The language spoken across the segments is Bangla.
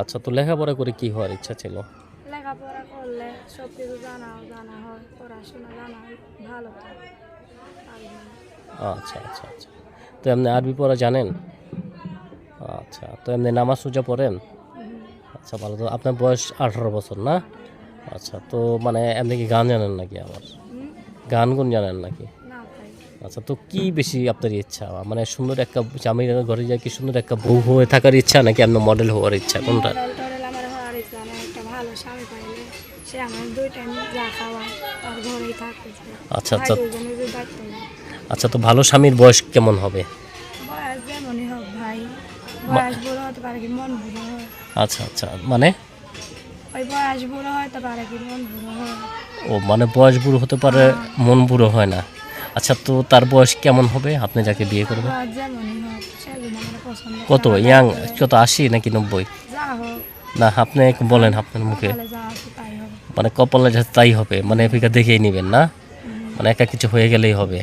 আচ্ছা তো লেখাপড়া করে কি হওয়ার ইচ্ছা ছিল? লেখাপড়া করলে সব কিছু জানা হয় পড়াশোনা জানা ভালো। আচ্ছা আচ্ছা আচ্ছা। তো এমনি আরবি পড়া জানেন? আচ্ছা তো এমনি নামাজ সোজা পড়েন? আচ্ছা ভালো তো। আপনার বয়স আঠারো বছর না? আচ্ছা তো মানে এমনি কি গান জানেন নাকি আমার হুম? গান গুন জানেন নাকি? আচ্ছা তো কি বেশি আপনার ইচ্ছা? মানে সুন্দর একটা স্বামীর ঘরে যায় কি সুন্দর একটা বউ হয়ে থাকার ইচ্ছা নাকি আপনার মডেল হওয়ার ইচ্ছা? কোনটা? মডেল টডেল আমার হওয়ার ইচ্ছা নেই একটা ভালো স্বামী পাইলে সে আমার দুই টাইম যা খাওয়ায় তার ঘরেই থাকতেছে আচ্ছা, আচ্ছা। আচ্ছা তো ভালো স্বামীর বয়স কেমন হবে? বয়স যেমনই হোক ভাই বয়স বুড়ো হতে পারে কি মন বুড়ো আচ্ছা আচ্ছা মানে? ওই বয়স বুড়ো হতে পারে কি মন বুড়ো ও মানে বয়স বুড়ো হতে পারে মন বুড়ো হয় না? আচ্ছা তো তার বয়স কেমন হবে? আপনি যাকে বিয়ে করবেন? কত? ইয়াং। কত আশি নাকি নব্বই? না আপনি বলেন আপনার মুখে। যা মানে কপালে যাতে তাই হবে মানে এফিকা দেখেই নেবেন না? মানে একা কিছু হয়ে গেলেই হবে।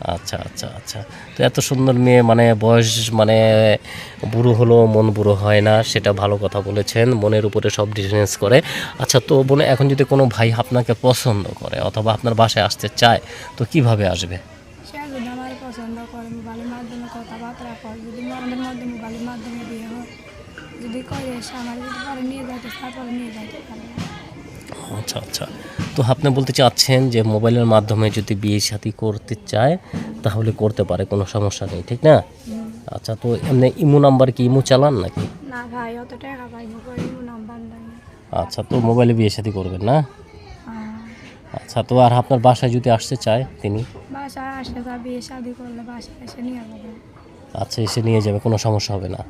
আচ্ছা আচ্ছা আচ্ছা। তো এত সুন্দর মেয়ে মানে বয়স মানে বুড়ো হলো মন বুড়ো হয় না, সেটা ভালো কথা বলেছেন, মনের উপরে সব ডিফারেন্স করে। আচ্ছা তো বোনে, এখন যদি কোনো ভাই আপনাকে পছন্দ করে অথবা আপনার বাসায় আসতে চায়, তো কীভাবে আসবে? কথাবার্তা যদি নিয়ে নিয়ে আচ্ছা আচ্ছা। তো আপনি বলতে চাচ্ছেন যে মোবাইলের মাধ্যমে যদি বিয়ে সাথী করতে চায় তাহলে করতে পারে কোনো সমস্যা নেই ঠিক না? আচ্ছা তো এমনি ইমো নাম্বার কি ইমো চালান নাকি? না ভাই অত টাকা করি নাম্বার আচ্ছা তো মোবাইলে বিয়ে সাথী করবেন না? আচ্ছা তো আর আপনার বাসায় যদি আসতে চায় তিনি? বাসায় বিয়ে শাদি করলে বাসায় এসে নিয়ে যাবে। আচ্ছা এসে নিয়ে যাবে কোনো সমস্যা হবে না।